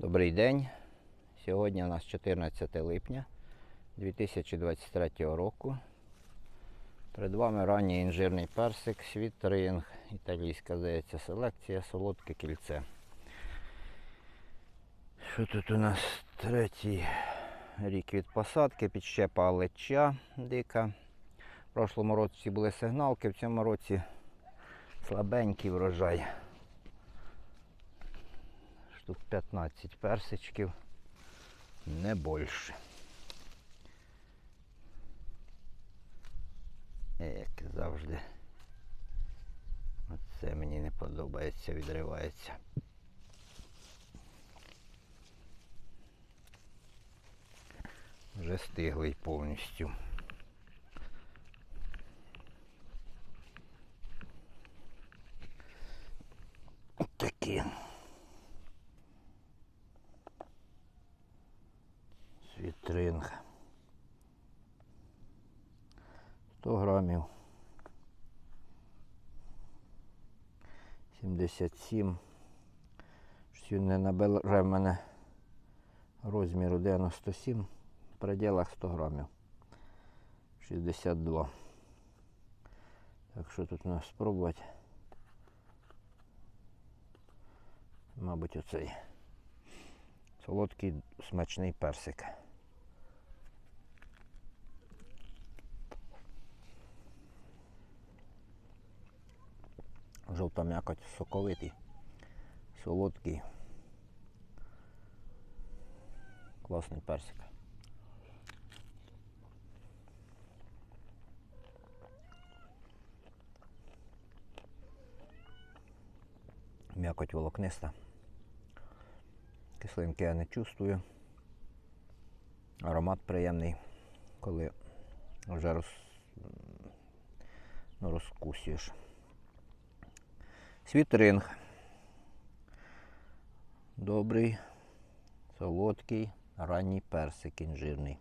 Добрий день. Сьогодні у нас 14 липня 2023 року. Перед вами ранній інжирний персик, світринг, італійська, здається, селекція, солодке кільце. Що тут у нас третій рік від посадки, підщепа леча дика. В прошлому році були сигналки, в цьому році слабенький врожай. Штук 15 персичків, не більше. Як завжди. Оце мені не подобається, відривається. Вже стиглий повністю. Світринг. 100 грамів. 77. Щось він не набере в мене розміру 97. В пределах 100 грамів. 62. Так що тут у нас спробувати? Мабуть, оцей. Солодкий смачний персик. Жовта м'якоть, соковитий, солодкий. Класний персик. М'якоть волокниста. Кислинки я не чувствую. Аромат приємний, коли вже роз, ну, розкусюєш. Світринг. Добрий, солодкий, ранній персик інжирний.